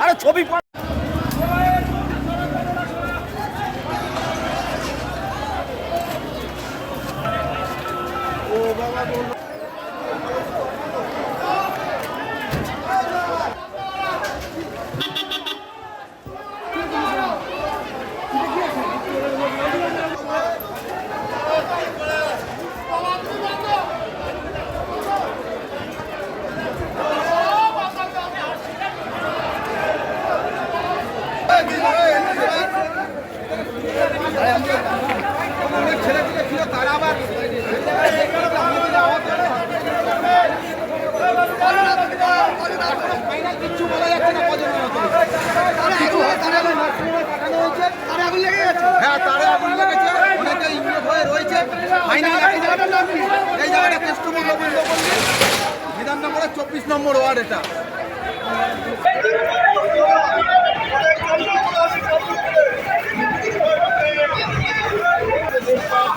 আরে ছবি বিধাননগরের চব্বিশ নম্বর ওয়ার্ড এটা।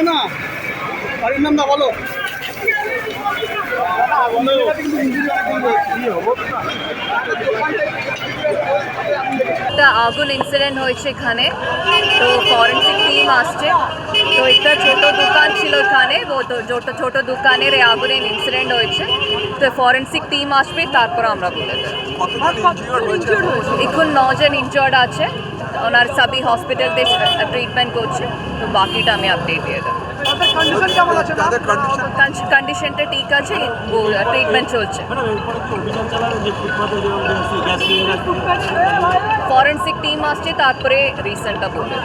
ফোন না। বাড়ির নামটা বলো। একটা আগুন ইনসিডেন্ট হয়েছে এখানে। তো ফরেন্সিক টিম আসছে। তো একটা ছোট দোকান ছিল এখানে। ও তো ছোট ছোট দোকানের এই আগুনের ইনসিডেন্ট হয়েছে। তো ফরেন্সিক টিম আসবে তারপর আমরা বলে দেব। এখন নজন ইনজয়ার্ড আছে। ওনার সবই হসপিটালতে ট্রিটমেন্ট করছে তো বাকিটা আমি আপডেট দিয়ে দেবো কন্ডিশনটা ঠিক আছে ট্রিটমেন্ট চলছে। ফরেন্সিক টিম আসছে তারপরে রিসেন্টটা বলে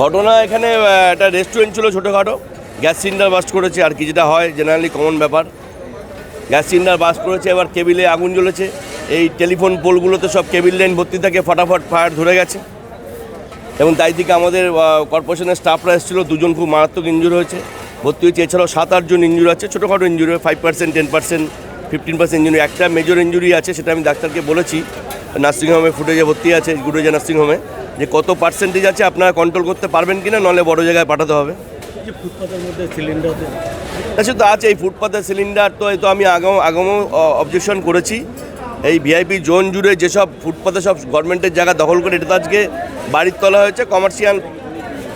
ঘটনা এখানে একটা রেস্টুরেন্ট ছিল ছোটোখাটো। গ্যাস সিলিন্ডার বাস্ট করেছে আর কি যেটা হয় জেনারেলি কমন ব্যাপার। গ্যাস সিলিন্ডার বাস্ট করেছে এবার কেবিলে আগুন জ্বলেছে। এই টেলিফোন পোলগুলোতে সব কেবিল লাইন ভর্তি থাকে ফটাফট ফায়ার ধরে গেছে। এবং তাই থেকে আমাদের কর্পোরেশনের স্টাফরা এসেছিল দুজন খুব মারাত্মক ইঞ্জুরি হয়েছে। ভর্তি হয়েছে এছাড়াও সাত আটজন ইঞ্জুরি আছে ছোটোখাটো injury five percent ten percent fifteen percent injury একটা মেজর ইঞ্জুরি আছে সেটা আমি ডাক্তারকে বলেছি নার্সিংহোমে ফুটেজে ভর্তি আছে গুরুজা নার্সিংহোমে যে কত পার্সেন্টেজ আছে আপনারা কন্ট্রোল করতে পারবেন কিনা নলে বড় জায়গায় পাঠাতে হবে। সিলিন্ডার আচ্ছা তো আছে এই ফুটপাতের সিলিন্ডার তো এই তো আমি আগাম আগম অবজেকশন করেছি। এই ভিআইপি জোন জুড়ে যেসব ফুটপাতে সব গভর্নমেন্টের জায়গা দখল করে, এটা তো আজকে বাড়ির তলা হয়েছে কমার্শিয়াল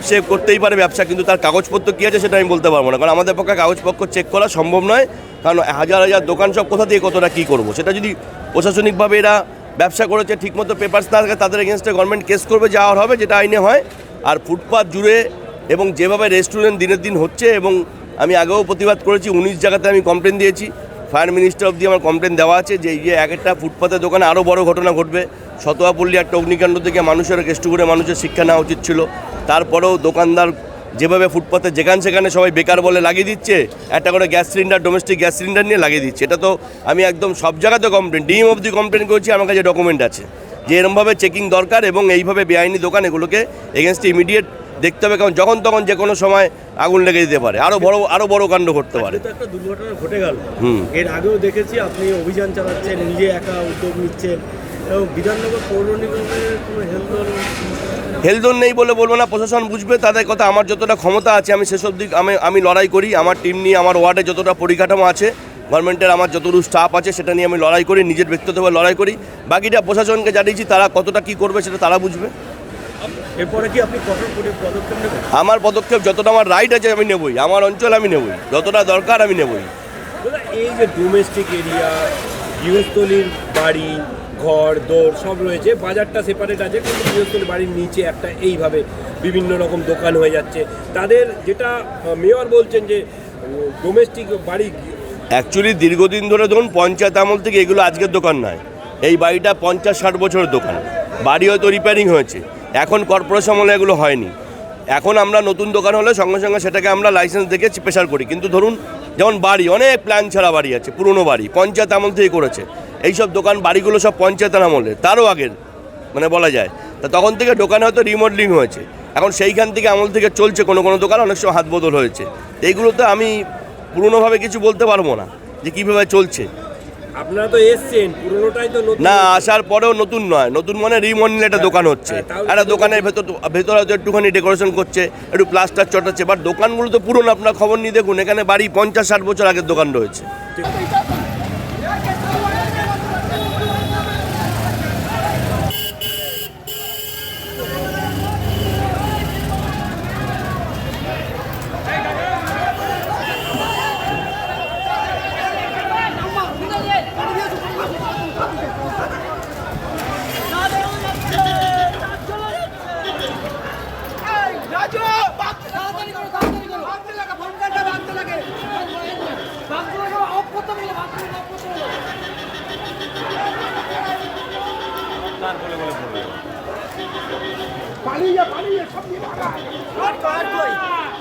সে করতেই পারে ব্যবসা, কিন্তু তার কাগজপত্র কী আছে সেটা আমি বলতে পারব না। কারণ আমাদের পক্ষে কাগজপত্র চেক করা সম্ভব নয়, কারণ হাজার হাজার দোকান সব কোথা দিয়ে কতটা কী করব। সেটা যদি প্রশাসনিকভাবে এরা ব্যবসা করেছে, ঠিকমতো পেপার্স না থাকে, তাদের এগেনস্টে গভর্নমেন্ট কেস করবে যাওয়ার হবে, যেটা আইনে হয়। আর ফুটপাত জুড়ে এবং যেভাবে রেস্টুরেন্ট দিনের দিন হচ্ছে, এবং আমি আগেও প্রতিবাদ করেছি, উনিশ জায়গাতে আমি কমপ্লেন দিয়েছি ফায়ার মিনিস্টার অবধি আমার কমপ্লেন দেওয়া আছে যে ইয়ে এক একটা ফুটপাতের দোকানে আরও বড় ঘটনা ঘটবে। শতোয়াপল্লী একটা অগ্নিকাণ্ড থেকে মানুষের কেষ্ট করে মানুষের শিক্ষা নেওয়া উচিত ছিল। তারপরেও দোকানদার যেভাবে ফুটপাতে যেখানে সেখানে সবাই বেকার বলে লাগিয়ে দিচ্ছে, একটা করে gas cylinder domestic gas cylinder নিয়ে লাগিয়ে দিচ্ছে। এটা তো আমি একদম সব জায়গাতে কমপ্লেন ডিএম অবধি কমপ্লেন করেছি আমার কাছে ডকুমেন্ট আছে। যে এরমভাবে চেকিং দরকার এবং এইভাবে বেআইনি দোকান এগুলোকে এগেনস্ট ইমিডিয়েট দেখতে হবে কারণ যখন তখন যে কোনো সময় আগুন লেগে দিতে পারে। আরও বড় আরও বড় কাণ্ড ঘটতে পারে। একটা দুর্ঘটনা ঘটে গেল। হুম। এর আগেও দেখেছি আপনি অভিযান চালাচ্ছেন নিজে একা উদ্যোগ নিচ্ছেন। এবং বিধাননগর পৌর নিগমের কোনো হেলদোন নেই বলে বলব না প্রশাসন বুঝবে তাদের কথা আমার যতটা ক্ষমতা আছে আমি সেসব দিক আমি আমি লড়াই করি আমার টিম নিয়ে আমার ওয়ার্ডে যতটা পরিকাঠামো আছে গভর্নমেন্টের আমার যতটুকু স্টাফ আছে সেটা নিয়ে আমি লড়াই করি নিজের ব্যক্তিগতভাবে লড়াই করি। বাকিটা প্রশাসনকে জানিয়েছি তারা কতটা কী করবে সেটা তারা বুঝবে। এরপরে কি আপনি কঠোর পদক্ষেপ নেবেন? আমার পদক্ষেপ যতটা আমার রাইট আছে আমি নেবই। আমার অঞ্চল আমি নেবই। যতটা দরকার আমি নেবই। এই যে ডোমেস্টিক এরিয়া গৃহস্থলীর বাড়ি ঘর দৌড় সব রয়েছে বাজারটা সেপারেট আছে কিন্তু গৃহস্থলীর বাড়ির নিচে একটা এইভাবে বিভিন্ন রকম দোকান হয়ে যাচ্ছে। তাদের যেটা মেয়র বলছেন যে ডোমেস্টিক বাড়ি অ্যাকচুয়ালি দীর্ঘদিন ধরে ধরুন পঞ্চায়েত আমল থেকে এগুলো আজকের দোকান নয়। এই বাড়িটা পঞ্চাশ ষাট বছরের দোকান। বাড়ি হয়তো রিপেয়ারিং হয়েছে। এখন কর্পোরেশন আমলে এগুলো হয়নি। এখন আমরা নতুন দোকান হলে সঙ্গে সঙ্গে সেটাকে আমরা লাইসেন্স দেখে প্রেশার করি। কিন্তু ধরুন, যেমন বাড়ি, অনেক প্ল্যান ছাড়া বাড়ি আছে, পুরনো বাড়ি, পঞ্চায়েত আমল থেকে করেছে। এইসব দোকান, বাড়িগুলো সব পঞ্চায়েতের আমলে, তারও আগের মানে বলা যায়। তা তখন থেকে দোকানে হয়তো রিমডেলিং হয়েছে। এখন সেইখান থেকে আমল থেকে চলছে কোনো কোনো দোকান, অনেক সময় হাত বদল হয়েছে। তো এইগুলোতে আমি পুরনোভাবে কিছু বলতে পারব না, যে কীভাবে চলছে। আপনারা তো এসছেন পুরোনোটাই তো না আসার পরেও নতুন নয়। নতুন মানে রিমডেল একটা দোকান হচ্ছে। হ্যাঁ, একটা দোকানের ভেতর ভেতরে হয়তো একটুখানি ডেকোরেশন করছে একটু প্লাস্টার চটাচ্ছে বাট দোকানগুলো তো পুরনো আপনার খবর নিয়ে দেখুন এখানে বাড়ি পঞ্চাশ ষাট বছর আগের দোকান রয়েছে।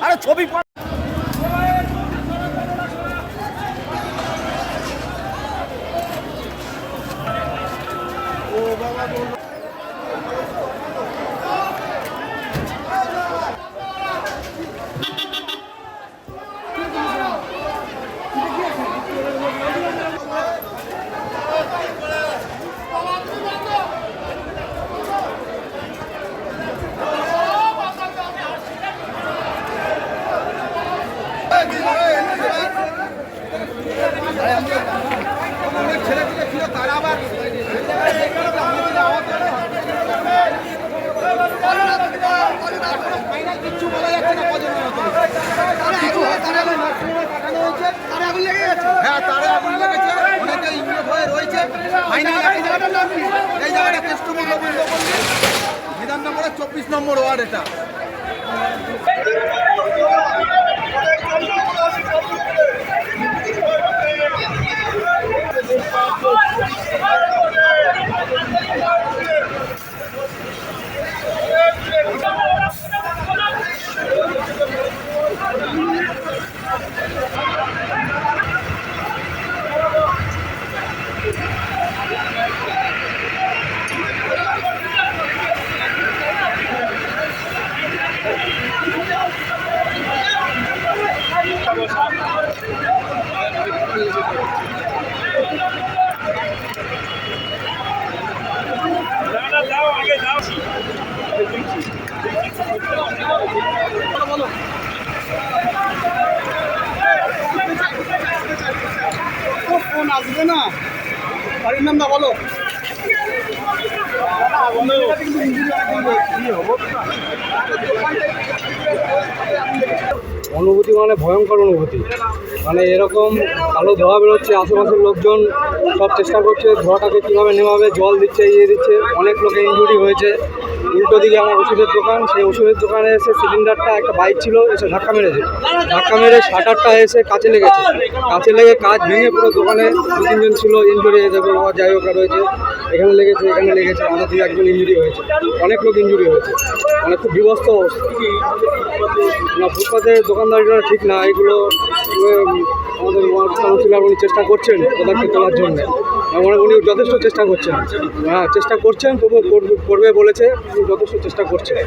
আরে ছবি পা- অনেক ছেলেপিলে ছিল তারা আবার ফাইনাল কিচ্ছু বলা যাচ্ছে না কজন কিছু হয় তারা আবার নার্সিংহোমে পাঠানো হয়েছে হ্যাঁ তারা আগুন লেগেছে অনেকে ইমিউনিট হয়ে রয়েছে ফাইনাল এই জায়গাটা কেষ্টমূল্য বিধাননগরের চব্বিশ নম্বর ওয়ার্ড এটা। ফোন না। বাড়ির বলো। অনুভূতি মানে ভয়ঙ্কর অনুভূতি। মানে এরকম কালো ধোয়া বেরোচ্ছে, আশেপাশের লোকজন সব চেষ্টা করছে ধোঁয়াটাকে কীভাবে নেওয়াবে জল দিচ্ছে ইয়ে দিচ্ছে, অনেক লোকে ইনজুরি হয়েছে। উল্টো দিকে আমার ওষুধের দোকান, সেই ওষুধের দোকানে এসে সিলিন্ডারটা একটা বাইক ছিল, এসে ধাক্কা মেরেছে। ধাক্কা মেরে শাটারটা এসে কাছে লেগেছে। কাছে লেগে কাজ ভেঙে পুরো দোকানে দু তিনজন ছিল ইঞ্জুরি হয়ে যাবে আমার যাই হোক রয়েছে এখানে লেগেছে এখানে লেগেছে, আমাদের দুই একজন ইঞ্জুরি হয়েছে। অনেক লোক ইঞ্জুরি হয়েছে। মানে খুব বিভস্ত না ফুটপাতের দোকানদারিটা ঠিক না, এগুলো আমাদের কাউন্সিলর উনি চেষ্টা করছেন পদক্ষেপ তোলার জন্য। উনি যথেষ্ট চেষ্টা করছেন। হ্যাঁ চেষ্টা করছেন তবু করবে- বলেছে যথেষ্ট চেষ্টা করছেন।